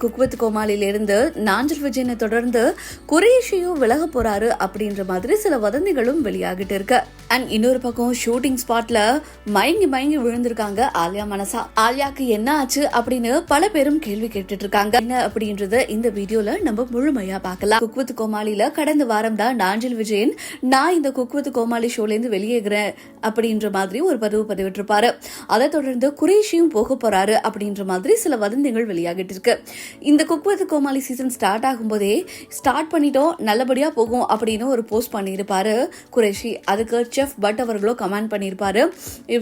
Cook with கோமாளிலிருந்து நாஞ்சல் விஜயனை தொடர்ந்து குரேஷியும் விலக போறாரு அப்படின்ற மாதிரி சில வதந்திகளும் வெளியாகிட்டு இருக்கு. அண்ட் இன்னொரு பக்கம் ஷூட்டிங் ஸ்பாட்ல மயங்கி மயங்கி விழுந்திருக்காங்க ஆலியா மனசா. ஆலியாக்கு என்ன ஆச்சு அப்படின்னு பல பேரும் கேள்வி கேட்டுட்டு இருக்காங்க என்ன அப்படின்றத இந்த வீடியோல நம்ம முழுமையா பார்க்கலாம். குக்வித் கோமாளியில கடந்த வாரம் தான் நாஞ்சில் விஜயன் நான் இந்த குக்வித் கோமாளி ஷோல இருந்து வெளியேகிறேன் அப்படின்ற மாதிரி ஒரு பதிவு பதிவிட்டிருப்பாரு. அதை தொடர்ந்து குரேஷியும் போக போறாரு அப்படின்ற மாதிரி சில வதந்திகள் வெளியாகிட்டு இருக்கு இந்த cook with Comali season start ஆகும்போதே start பண்ணிட்டோம் நல்லபடியா போகும் அப்படின்னு ஒரு போஸ்ட் பண்ணியிருப்பாரு குரேஷி. அதுக்கு செஃப் பட் அவர்களோ கமெண்ட் பண்ணியிருப்பாரு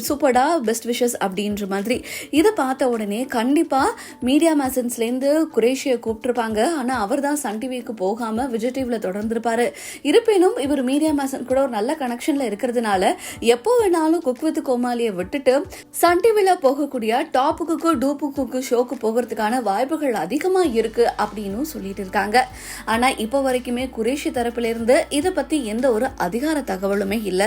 சூப்பர்டா பெஸ்ட் விஷஸ் அப்படின்ற மாதிரி. இதை பார்த்த உடனே கண்டிப்பா மீடியா மேசன்ஸ்லேருந்து குரேஷியை கூப்பிட்டுருப்பாங்க. ஆனா அவர் தான் சன் டிவிக்கு போகாம விஜய் டிவியில் தொடர்ந்துருப்பாரு. இருப்பினும் இவர் மீடியா மேசன் கூட ஒரு நல்ல கனெக்ஷன்ல இருக்கிறதுனால எப்போ வேணாலும் குக் வித் கோமாளியை விட்டுட்டு சன் டிவியில் போகக்கூடிய டாப் குக்கு டூப்பு குக்கு ஷோக்கு போகிறதுக்கான வாய்ப்புகள் அதிகமா இருக்கு அப்படின்னு சொல்லிட்டு இருக்காங்க. ஆனா இப்போ வரைக்குமே குரேஷி தரப்புல இருந்து இதை பத்தி எந்த ஒரு அதிகார தகவலுமே இல்லை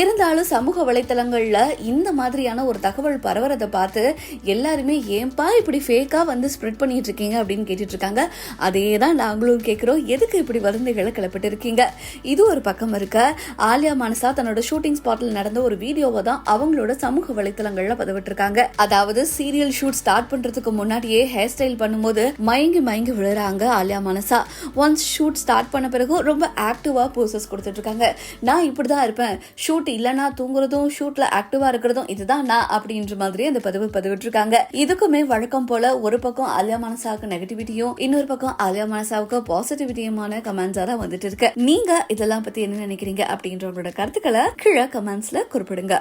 இருந்தாலும் சமூக வலைத்தளங்கள்ல இந்த மாதிரியான ஒரு தகவல் பரவறதை பார்த்து எல்லாருமே ஏன்பா இப்படி ஃபேக்கா வந்து ஸ்ப்ரெட் பண்ணிட்டு இருக்கீங்க? அப்படின்னு கேட்டுட்டு இருக்காங்க அதே தான் நாங்களும் கேட்குறோம் எதுக்கு இப்படி வதந்திகளை கிளப்பிட்டு இருக்கீங்க? இது ஒரு பக்கம் இருக்க. ஆலியா மனசா தன்னோட ஷூட்டிங் ஸ்பாட்ல நடந்த ஒரு வீடியோவை தான் அவங்களோட சமூக வலைத்தளங்கள்ல பதிவிட்டிருக்காங்க அதாவது சீரியல் ஷூட் ஸ்டார்ட் பண்றதுக்கு முன்னாடியே ஹேர் ஸ்டைல் பண்ணும்போது மயங்கி மயங்கி விழுறாங்க ஆலியா மனசா. ஒன்ஸ் ஷூட் ஸ்டார்ட் பண்ண பிறகு ரொம்ப ஆக்டிவா போசஸ் கொடுத்துட்டு இருக்காங்க நான் இப்படிதான் இருப்பேன். ஷூட் இல்லைன்னா தூங்குறதும் ஷூட்ல ஆக்டிவா இருக்கிறதும் இதுதான் நான் அப்படின்ற மாதிரி அந்த பதிவு பதிவிட்டிருக்காங்க. இதுக்குமே வழக்கம் போல ஒரு பக்கம் ஆலியா மனசாவுக்கு நெகட்டிவிட்டியும் இன்னொரு பக்கம் ஆலியா மனசாவுக்கு பாசிட்டிவிட்டியுமான கமெண்ட்ஸா தான் வந்துட்டு இருக்கு. நீங்க இதெல்லாம் பத்தி என்ன நினைக்கிறீங்க அப்படின்ற உங்களோட கருத்துக்களை கீழே கமெண்ட்ஸ்ல குறிப்பிடுங்க.